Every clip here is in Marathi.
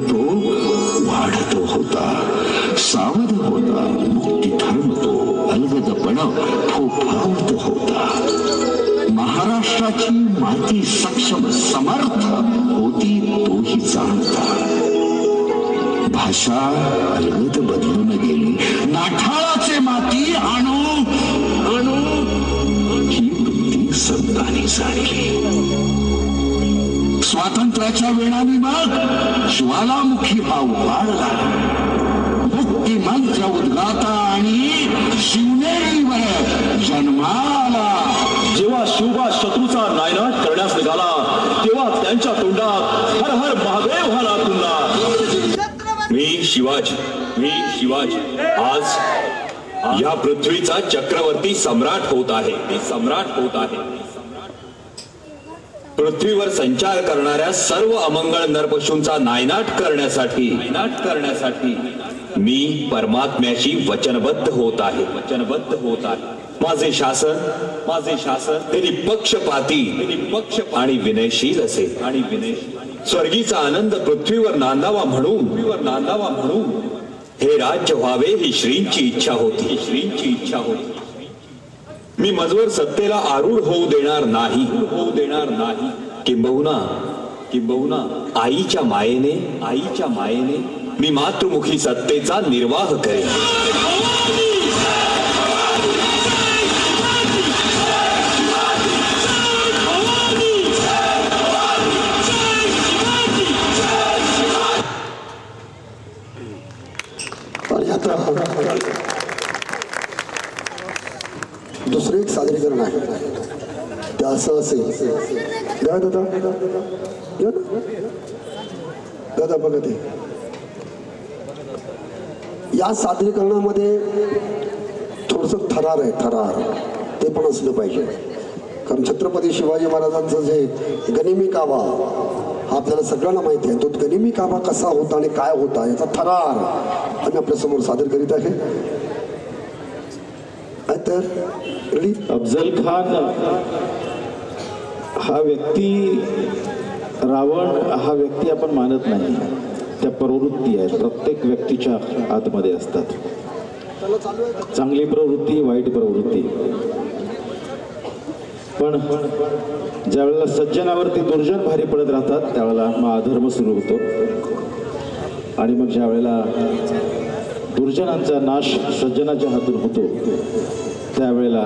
तो वाढतो होता. सावध होता मुक्ती धर्म तो अलगदपण फोफावत होता. महाराष्ट्राची माती सक्षम समर्थ होती तोही जाणता. भाषा अलगद बदलून गेली. नाठाळाचे माती आणू आणू. ही वृत्ती संतांनी जाणली स्वातंत्र्याच्या वेळाने मग ज्वालामुखी भाव वाढला. मुक्ती मंत्र उद्गाता आणि शिवनेरीवर जन्माला. जेव्हा शिवबा शत्रूचा नायनाट करण्यास निघाला तेव्हा त्यांच्या तोंडात हर हर महादेव हा नाद मी शिवाजी मी शिवाजी. आज या पृथ्वीचा चक्रवर्ती सम्राट होत आहे. मी सम्राट होत आहे. पृथ्वीवर संचार करणाऱ्या सर्व अमंगळ नरपशूंचा नायनाट करण्यासाठी नायनाट करण्यासाठी मी परमात्म्याशी वचनबद्ध होत आहे वचनबद्ध होत आहे. माझे शासन माझे शासन ते निपक्षपाती निपक्ष आणि विनयशील असेल आणि विनय स्वर्गीचा आनंद पृथ्वीवर नांदावा म्हणून पृथ्वीवर नांदावा म्हणून. हे राज्य व्हावे ही श्रींची इच्छा होती. श्रींची इच्छा होती. मी मजवर सत्तेला आरूढ होऊ देणार नाही. होऊ देणार नाही किंबहुना किंबहुना आईच्या मायेने आईच्या मायेने मी मातृमुखी सत्तेचा निर्वाह करेन. आणि दुसरे एक सादरीकरण आहे. ते असं असेल द्या दादा. दादा बघा ते. या सादरीकरणामध्ये थोडस थरार आहे थरार. ते पण असलं पाहिजे. कारण छत्रपती शिवाजी महाराजांचं जे गनिमी कावा हा आपल्याला सगळ्यांना माहिती आहे. तो गनिमी कावा कसा होता आणि काय होता याचा थरार आम्ही आपल्यासमोर सादर करीत आहे. तर अफजल खान हा व्यक्ती रावण हा व्यक्ती आपण मानत नाही. त्या प्रवृत्ती आहेत. प्रत्येक व्यक्तीच्या आतमध्ये असतात. चांगली प्रवृत्ती वाईट प्रवृत्ती. पण ज्यावेळेला सज्जनावरती दुर्जन भारी पडत राहतात त्यावेळेला मग अधर्म सुरू होतो. आणि मग ज्यावेळेला दुर्जनांचा नाश सज्जनाच्या हातून होतो त्यावेळेला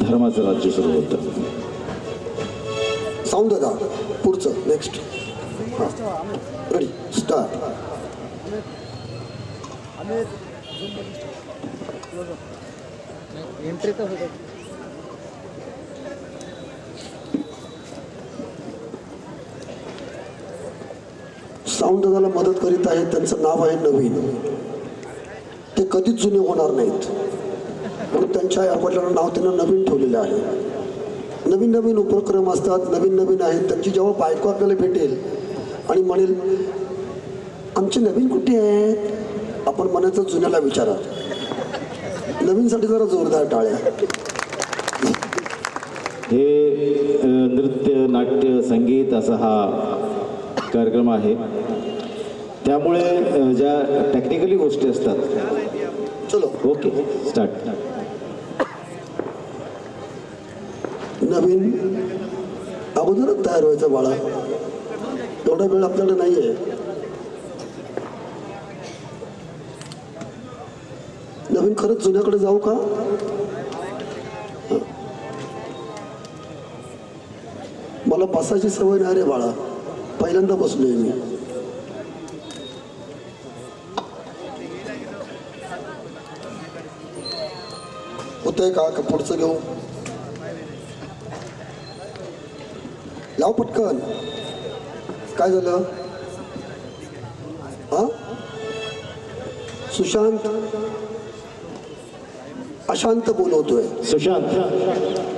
धर्माचं राज्य सुरू होतं. साऊंड दादा पुढचं नेक्स्ट रेडी स्टार्ट साऊंड दादाला मदत करीत आहेत त्यांचं नाव आहे नवीन. ते कधीच जुने होणार नाहीत. म्हणून त्यांच्या आई वडिलांना नाव त्यांना नवीन ठेवलेलं आहे. नवीन नवीन उपक्रम असतात नवीन नवीन आहेत. त्यांची जेव्हा बायको आपल्याला भेटेल आणि म्हणेल आमचे नवीन कुठे आहेत? आपण म्हणायचं जुन्याला विचारा. नवीनसाठी जरा जोरदार टाळ्या. हे नृत्य नाट्य संगीत असा हा कार्यक्रम आहे. त्यामुळे ज्या टेक्निकली गोष्टी असतात. चलो. ओके स्टार्ट नवीन. अगोदरच तयार व्हायचं बाळा. एवढा वेळ आपल्याला नाही आहे नवीन खरंच जुन्याकडे जाऊ का? मला बसायची सवय नाही रे बाळा. पहिल्यांदा बसलोय मी. होतंय का? का पुढचं घेऊ? लाव पटकन काय झालं हा सुशांत अशांत बोलवतोय सुशांत